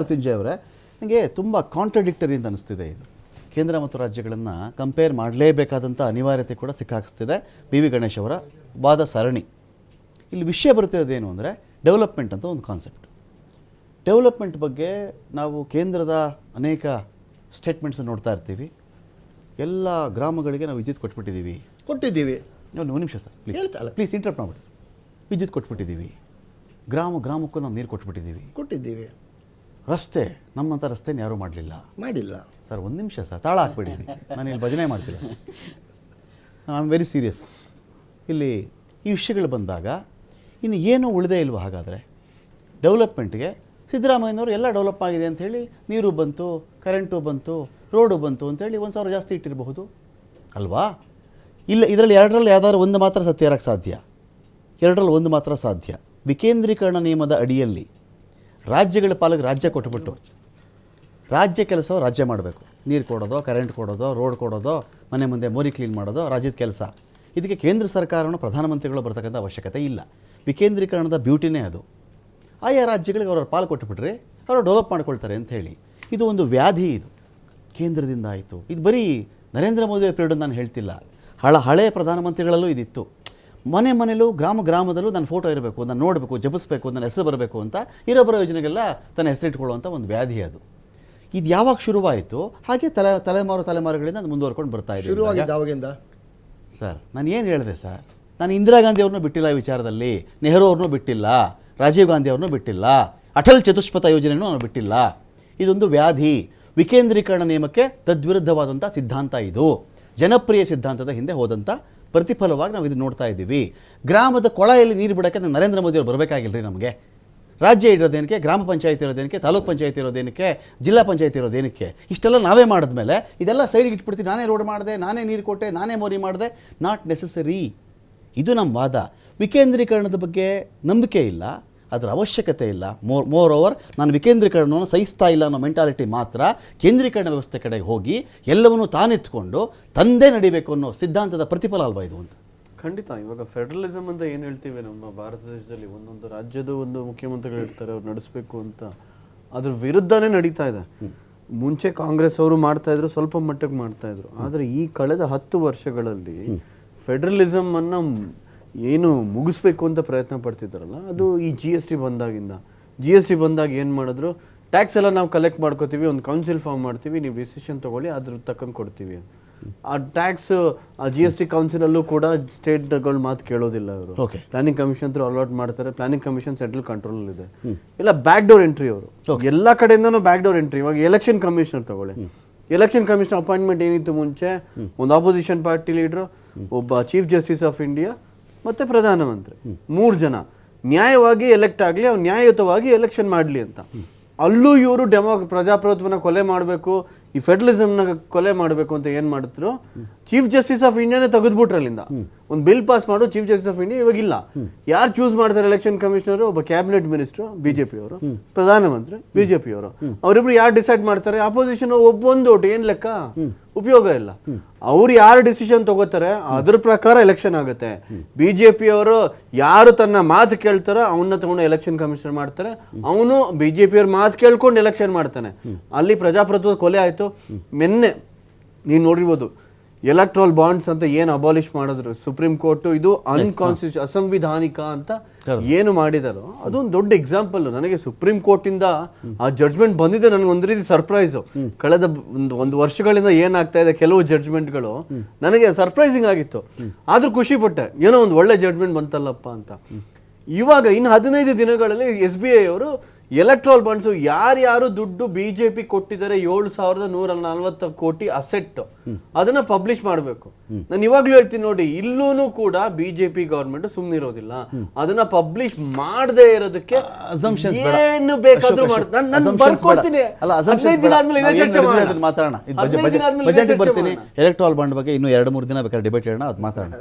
ಮೃತ್ಯುಂಜಯ ಅವರೇ ನನಗೆ ತುಂಬ ಕಾಂಟ್ರಡಿಕ್ಟರಿ ಅಂತ ಅನಿಸ್ತಿದೆ ಇದು. ಕೇಂದ್ರ ಮತ್ತು ರಾಜ್ಯಗಳನ್ನು ಕಂಪೇರ್ ಮಾಡಲೇಬೇಕಾದಂಥ ಅನಿವಾರ್ಯತೆ ಕೂಡ ಸಿಕ್ಕಾಕಿಸ್ತಿದೆ. ಬಿ ವಿ ಗಣೇಶ್ ಅವರ ವಾದ ಸರಣಿ. ಇಲ್ಲಿ ವಿಷಯ ಬರ್ತಿರೋದೇನು ಅಂದರೆ ಡೆವಲಪ್ಮೆಂಟ್ ಅಂತ ಒಂದು ಕಾನ್ಸೆಪ್ಟ್ ಡೆವಲಪ್ಮೆಂಟ್ ಬಗ್ಗೆ ನಾವು ಕೇಂದ್ರದ ಅನೇಕ ಸ್ಟೇಟ್ಮೆಂಟ್ಸ್ ನೋಡ್ತಾ ಇರ್ತೀವಿ. ಎಲ್ಲ ಗ್ರಾಮಗಳಿಗೆ ನಾವು ವಿದ್ಯುತ್ ಕೊಟ್ಬಿಟ್ಟಿದ್ದೀವಿ. ಕೊಟ್ಟಿದ್ದೀವಿ. ಒಂದು ನಿಮಿಷ ಸರ್ ಪ್ಲೀಸ್. ಪ್ಲೀಸ್ ಇಂಟ್ರಪ್ಟ್ ಮಾಡಿ ವಿದ್ಯುತ್ ಕೊಟ್ಬಿಟ್ಟಿದ್ದೀವಿ. ಗ್ರಾಮ ಗ್ರಾಮಕ್ಕೂ ನಾವು ನೀರು ಕೊಟ್ಬಿಟ್ಟಿದ್ದೀವಿ. ಕೊಟ್ಟಿದ್ದೀವಿ. ರಸ್ತೆ ನಮ್ಮಂಥ ರಸ್ತೆನ ಯಾರೂ ಮಾಡಲಿಲ್ಲ. ಮಾಡಿಲ್ಲ. ಸರ್ ಒಂದು ನಿಮಿಷ ಸರ್ ತಾಳ ಹಾಕ್ಬೇಡಿ. ನಾನು ಇಲ್ಲಿ ಭಜನೆ ಮಾಡ್ತಿಲ್ಲ sir. I am very serious ಇಲ್ಲಿ ಈ ವಿಷಯಗಳು ಬಂದಾಗ ಇನ್ನು ಏನೂ ಉಳಿದೇ ಇಲ್ವ ಹಾಗಾದರೆ? ಡೆವಲಪ್ಮೆಂಟ್ಗೆ ಸಿದ್ದರಾಮಯ್ಯನವರು ಎಲ್ಲ ಡೆವಲಪ್ ಆಗಿದೆ ಅಂಥೇಳಿ ನೀರು ಬಂತು ಕರೆಂಟು ಬಂತು ರೋಡು ಬಂತು ಅಂತೇಳಿ ಒಂದು ಸಾವಿರ ಜಾಸ್ತಿ ಇಟ್ಟಿರಬಹುದು? ಅಲ್ವಾ? ಇಲ್ಲ ಇದರಲ್ಲಿ ಎರಡರಲ್ಲಿ ಯಾವ್ದಾದ್ರು ಒಂದು ಮಾತ್ರ ಸತ್ಯ ಇರೋಕ್ಕೆ ಸಾಧ್ಯ? ಎರಡರಲ್ಲಿ ಒಂದು ಮಾತ್ರ ಸಾಧ್ಯ. ವಿಕೇಂದ್ರೀಕರಣ ನಿಯಮದ ಅಡಿಯಲ್ಲಿ ರಾಜ್ಯಗಳ ಪಾಲಿಗೆ ರಾಜ್ಯ ಕೊಟ್ಟುಬಿಟ್ಟು ರಾಜ್ಯ ಕೆಲಸವು ರಾಜ್ಯ ಮಾಡಬೇಕು. ನೀರು ಕೊಡೋದೋ ಕರೆಂಟ್ ಕೊಡೋದೋ ರೋಡ್ ಕೊಡೋದೋ, ಮನೆ ಮುಂದೆ ಮೋರಿ ಕ್ಲೀನ್ ಮಾಡೋದೋ, ರಾಜ್ಯದ ಕೆಲಸ. ಇದಕ್ಕೆ ಕೇಂದ್ರ ಸರ್ಕಾರವನ್ನು ಪ್ರಧಾನಮಂತ್ರಿಗಳು ಬರ್ತಕ್ಕಂಥ ಅವಶ್ಯಕತೆ ಇಲ್ಲ. ವಿಕೇಂದ್ರೀಕರಣದ ಬ್ಯೂಟಿನೇ ಅದು. ಆಯಾ ರಾಜ್ಯಗಳಿಗೆ ಅವರ ಪಾಲು ಕೊಟ್ಟುಬಿಟ್ರೆ ಅವರು ಡೆವಲಪ್ ಮಾಡ್ಕೊಳ್ತಾರೆ ಅಂತ ಹೇಳಿ. ಇದು ಒಂದು ವ್ಯಾಧಿ ಇದು. ಕೇಂದ್ರದಿಂದ ಆಯಿತು. ಇದು ಬರೀ ನರೇಂದ್ರ ಮೋದಿ ಪೀರಿಯಡ್ ನಾನು ಹೇಳ್ತಿಲ್ಲ. ಹಳ ಹಳೆಯ ಪ್ರಧಾನಮಂತ್ರಿಗಳಲ್ಲೂ ಇದಿತ್ತು. ಮನೆ ಮನೆಯಲ್ಲೂ ಗ್ರಾಮ ಗ್ರಾಮದಲ್ಲೂ ನನ್ನ ಫೋಟೋ ಇರಬೇಕು ನಾನು ನೋಡಬೇಕು ಜಪಿಸ್ಬೇಕು ನನ್ನ ಹೆಸರು ಬರಬೇಕು ಅಂತ ಇರೋಬ್ಬರ ಯೋಜನೆಗೆಲ್ಲ ತನ್ನ ಹೆಸರಿಟ್ಕೊಳ್ಳುವಂಥ ಒಂದು ವ್ಯಾಧಿ ಅದು. ಇದು ಯಾವಾಗ ಶುರುವಾಯಿತು? ಹಾಗೆ ತಲೆ ತಲೆಮಾರು ತಲೆಮಾರುಗಳಿಂದ ಅದು ಮುಂದುವರ್ಕೊಂಡು ಬರ್ತಾ ಇದೆ ಯಾವಾಗಿಂದ ಸರ್ ನಾನು ಏನು ಹೇಳಿದೆ ಸರ್? ನಾನು ಇಂದಿರಾ ಗಾಂಧಿ ಅವ್ರನ್ನೂ ಬಿಟ್ಟಿಲ್ಲ ಈ ವಿಚಾರದಲ್ಲಿ. ನೆಹರು ಅವ್ರನ್ನೂ ಬಿಟ್ಟಿಲ್ಲ. ರಾಜೀವ್ ಗಾಂಧಿ ಅವ್ರನ್ನೂ ಬಿಟ್ಟಿಲ್ಲ. ಅಟಲ್ ಚತುಷ್ಪಥ ಯೋಜನೆಯೂ ನಾನು ಬಿಟ್ಟಿಲ್ಲ. ಇದೊಂದು ವ್ಯಾಧಿ. ವಿಕೇಂದ್ರೀಕರಣ ನಿಯಮಕ್ಕೆ ತದ್ವಿರುದ್ಧವಾದಂಥ ಸಿದ್ಧಾಂತ ಇದು. ಜನಪ್ರಿಯ ಸಿದ್ಧಾಂತದ ಹಿಂದೆ ಹೋದಂಥ ಪ್ರತಿಫಲವಾಗಿ ನಾವು ಇದು ನೋಡ್ತಾ ಇದ್ದೀವಿ. ಗ್ರಾಮದ ಕೊಳೆಯಲ್ಲಿ ನೀರು ಬಿಡೋಕ್ಕೆ ನರೇಂದ್ರ ಮೋದಿ ಅವರು ಬರಬೇಕಾಗಿಲ್ಲ ರೀ ನಮಗೆ. ರಾಜ್ಯ ಇರೋದೇನಕ್ಕೆ, ಗ್ರಾಮ ಪಂಚಾಯತ್ ಇರೋದೇನಕ್ಕೆ, ತಾಲೂಕು ಪಂಚಾಯತ್ ಇರೋದೇನಕ್ಕೆ, ಜಿಲ್ಲಾ ಪಂಚಾಯತ್ ಇರೋದೇನಕ್ಕೆ, ಇಷ್ಟೆಲ್ಲ ನಾವೇ ಮಾಡಿದ್ಮೇಲೆ ಇದೆಲ್ಲ ಸೈಡ್ಗೆ ಇಟ್ಬಿಡ್ತೀವಿ. ನಾನೇ ರೋಡ್ ಮಾಡಿದೆ, ನಾನೇ ನೀರು ಕೊಟ್ಟೆ, ನಾನೇ ಮೋರಿ ಮಾಡಿದೆ. Not necessary. ಇದು ನಮ್ಮ ವಾದ. ವಿಕೇಂದ್ರೀಕರಣದ ಬಗ್ಗೆ ನಂಬಿಕೆ ಇಲ್ಲ. ಅದರ ಅವಶ್ಯಕತೆ ಇಲ್ಲ. ಮೋರ್ ಮೋರ್ ಓವರ್ ನಾನು ವಿಕೇಂದ್ರೀಕರಣವನ್ನು ಸಹಿಸ್ತಾ ಇಲ್ಲ ಅನ್ನೋ ಮೆಂಟಾಲಿಟಿ ಮಾತ್ರ ಕೇಂದ್ರೀಕರಣ ವ್ಯವಸ್ಥೆ ಕಡೆಗೆ ಹೋಗಿ ಎಲ್ಲವನ್ನೂ ತಾನೆತ್ಕೊಂಡು ತಂದೆ ನಡಿಬೇಕು ಅನ್ನೋ ಸಿದ್ಧಾಂತದ ಪ್ರತಿಫಲ ಅಲ್ವಾ ಇದು ಅಂತ? ಖಂಡಿತ. ಇವಾಗ ಫೆಡರಲಿಸಮ್ ಅಂತ ಏನು ಹೇಳ್ತೀವಿ? ನಮ್ಮ ಭಾರತ ದೇಶದಲ್ಲಿ ಒಂದೊಂದು ರಾಜ್ಯದ ಒಂದು ಮುಖ್ಯಮಂತ್ರಿಗಳು ಇರ್ತಾರೆ ಅವ್ರು ನಡೆಸಬೇಕು ಅಂತ. ಅದ್ರ ವಿರುದ್ಧನೇ ನಡೀತಾ ಇದೆ. ಮುಂಚೆ ಕಾಂಗ್ರೆಸ್ ಅವರು ಮಾಡ್ತಾ ಇದ್ರು ಸ್ವಲ್ಪ ಮಟ್ಟಿಗೆ ಮಾಡ್ತಾ ಇದ್ರು. ಆದರೆ ಈ ಕಳೆದ ಹತ್ತು ವರ್ಷಗಳಲ್ಲಿ ಫೆಡರಲಿಸಮ್ ಅನ್ನ ಏನು ಮುಗಿಸ್ಬೇಕು ಅಂತ ಪ್ರಯತ್ನ ಪಡ್ತಿದ್ದಾರಲ್ಲ ಅದು ಈ ಜಿ ಎಸ್ ಟಿ ಬಂದಾಗಿಂದ. ಜಿ ಎಸ್ ಟಿ ಬಂದಾಗ ಏನು ಮಾಡಿದ್ರು ಟ್ಯಾಕ್ಸ್ ಎಲ್ಲ ನಾವು ಕಲೆಕ್ಟ್ ಮಾಡ್ಕೋತೀವಿ ಒಂದು ಕೌನ್ಸಿಲ್ ಫಾರ್ಮ್ ಮಾಡ್ತೀವಿ ನೀವು ಡಿಸಿಷನ್ ತೊಗೊಳ್ಳಿ ಅದ್ರ ತಕ್ಕಂಗೆ ಕೊಡ್ತೀವಿ. ಆ ಟ್ಯಾಕ್ಸ್ ಆ ಜಿ ಎಸ್ ಟಿ ಕೌನ್ಸಿಲಲ್ಲೂ ಕೂಡ ಸ್ಟೇಟ್ಗಳು ಮಾತು ಕೇಳೋದಿಲ್ಲ ಅವರು. ಪ್ಲಾನಿಂಗ್ ಕಮಿಷನ್ ತ್ರೂ ಅಲಾಟ್ ಮಾಡ್ತಾರೆ ಪ್ಲಾನಿಂಗ್ ಕಮಿಷನ್ ಸೆಂಟ್ರಲ್ ಕಂಟ್ರೋಲ್ ಇದೆ. ಇಲ್ಲ ಬ್ಯಾಕ್ ಡೋರ್ ಎಂಟ್ರಿ ಅವರು. ಎಲ್ಲ ಕಡೆಯಿಂದನೂ ಬ್ಯಾಕ್ ಡೋರ್ ಎಂಟ್ರಿ ಇವಾಗ ಎಲೆಕ್ಷನ್ ಕಮಿಷನರ್ ತಗೊಳ್ಳಿ. ಎಲೆಕ್ಷನ್ ಕಮಿಷನ್ ಅಪಾಯಿಂಟ್ಮೆಂಟ್ ಏನಿತ್ತು ಮುಂಚೆ ಒಂದು ಆಪೋಸಿಷನ್ ಪಾರ್ಟಿ ಲೀಡರ್ ಒಬ್ಬ ಚೀಫ್ ಜಸ್ಟಿಸ್ ಆಫ್ ಇಂಡಿಯಾ ಮತ್ತೆ ಪ್ರಧಾನಮಂತ್ರಿ. ಮೂರು ಜನ. ನ್ಯಾಯವಾಗಿ ಎಲೆಕ್ಟ್ ಆಗಲಿ, ಅವ್ರು ನ್ಯಾಯಯುತವಾಗಿ ಎಲೆಕ್ಷನ್ ಮಾಡಲಿ ಅಂತ. ಅಲ್ಲೂ ಇವರು ಡೆಮೋ ಪ್ರಜಾಪ್ರಭುತ್ವನ ಕೊಲೆ ಮಾಡಬೇಕು ಈ ಫೆಡರಲಿಸಮ್ನ ಕೊಲೆ ಮಾಡಬೇಕು ಅಂತ ಏನು ಮಾಡಿದ್ರು ಚೀಫ್ ಜಸ್ಟಿಸ್ ಆಫ್ ಇಂಡಿಯಾನೇ ತೆಗೆದ್ಬಿಟ್ರು ಅಲ್ಲಿಂದ. ಒಂದು ಬಿಲ್ ಪಾಸ್ ಮಾಡು ಚೀಫ್ ಜಸ್ಟಿಸ್ ಆಫ್ ಇಂಡಿಯಾ ಇವಾಗ ಇಲ್ಲ. ಯಾರು ಚೂಸ್ ಮಾಡ್ತಾರೆ ಎಲೆಕ್ಷನ್ ಕಮಿಷನರ್ ಒಬ್ಬ cabinet minister B J P ಅವರು, ಪ್ರಧಾನಮಂತ್ರಿ ಬಿಜೆಪಿ ಅವರು. ಅವರಿಬ್ರು ಯಾರು ಡಿಸೈಡ್ ಮಾಡ್ತಾರೆ? ಅಪೋಸಿಷನ್ ಒಬ್ಬೊಂದು ಓಟ್, ಏನ್ ಲೆಕ್ಕ? ಉಪಯೋಗ ಇಲ್ಲ. ಅವ್ರು ಯಾರು ಡಿಸಿಷನ್ ತಗೋತಾರೆ? ಅದ್ರ ಪ್ರಕಾರ ಎಲೆಕ್ಷನ್ ಆಗುತ್ತೆ. ಬಿಜೆಪಿ ಅವರು ಯಾರು ತನ್ನ ಮಾತು ಕೇಳ್ತಾರೋ ಅವನ್ನ ತಗೊಂಡು ಎಲೆಕ್ಷನ್ ಕಮಿಷನರ್ ಮಾಡ್ತಾರೆ. ಅವನು ಬಿಜೆಪಿ ಅವ್ರ ಮಾತು ಕೇಳ್ಕೊಂಡು ಎಲೆಕ್ಷನ್ ಮಾಡ್ತಾನೆ. ಅಲ್ಲಿ ಪ್ರಜಾಪ್ರಭುತ್ವ ಕೊಲೆ ಆಯ್ತು. ಮೆನ್ನೆ ನೀವು ನೋಡಿರ್ಬೋದು ಎಲೆಕ್ಟ್ರಲ್ ಬಾಂಡ್ಸ್ ಅಂತ ಏನು ಅಬಾಲಿಷ್ ಮಾಡಿದ್ರು? ಸುಪ್ರೀಂ ಕೋರ್ಟು ಇದು ಅನ್ಕಾನ್ಸ್ಟಿಟ್ಯೂ ಅಸಂವಿಧಾನಿಕ ಅಂತ ಏನು ಮಾಡಿದಾರೋ ಅದೊಂದು ದೊಡ್ಡ ಎಕ್ಸಾಂಪಲ್ ನನಗೆ ಸುಪ್ರೀಂ ಕೋರ್ಟ್ ಇಂದ ಆ ಜಡ್ಜ್ಮೆಂಟ್ ಬಂದಿದೆ ನನಗೆ ಒಂದು ರೀತಿ ಸರ್ಪ್ರೈಸ್ ಕಳೆದ ಒಂದು ಒಂದು ವರ್ಷಗಳಿಂದ ಏನಾಗ್ತಾ ಇದೆ ಕೆಲವು ಜಡ್ಜ್ಮೆಂಟ್ಗಳು ನನಗೆ ಸರ್ಪ್ರೈಸಿಂಗ್ ಆಗಿತ್ತು. ಆದ್ರೂ ಖುಷಿ ಪಟ್ಟೆ ಏನೋ ಒಂದು ಒಳ್ಳೆ ಜಡ್ಜ್ಮೆಂಟ್ ಬಂತಲ್ಲಪ್ಪ ಅಂತ. ಇವಾಗ ಇನ್ನು ಹದಿನೈದು ದಿನಗಳಲ್ಲಿ ಎಸ್ ಬಿ ಐ ಅವರು ಎಲೆಕ್ಟ್ರಾಲ್ ಬಾಂಡ್ಸ್ ಯಾರ್ಯಾರು ದುಡ್ಡು ಬಿಜೆಪಿ ಕೊಟ್ಟಿದ್ದಾರೆ ಏಳು ಸಾವಿರದ ನೂರ ನಲವತ್ತು ಕೋಟಿ ಅಸೆಟ್ ಅದನ್ನ ಪಬ್ಲಿಷ್ ಮಾಡಬೇಕು. ನಾನು ಇವಾಗ್ಲೂ ಹೇಳ್ತೀನಿ ನೋಡಿ ಇಲ್ಲೂ ಕೂಡ ಬಿಜೆಪಿ ಗವರ್ಮೆಂಟ್ ಸುಮ್ಮನಿರೋದಿಲ್ಲ ಅದನ್ನ ಪಬ್ಲಿಷ್ ಮಾಡದೇ ಇರೋದಕ್ಕೆ. ಏನು ಬೇಕಾದ್ರೂ ಮಾತಾಡೋಣ. ಬರ್ತೀನಿ. ಎಲೆಕ್ಟ್ರಾಲ್ ಬಾಂಡ್ ಬಗ್ಗೆ ಇನ್ನು ಎರಡು ಮೂರು ದಿನ ಬೇಕಾದ್ರೆ ಡಿಬೇಟ್ ಹೇಳೋಣ ಅದು ಮಾತಾಡೋಣ.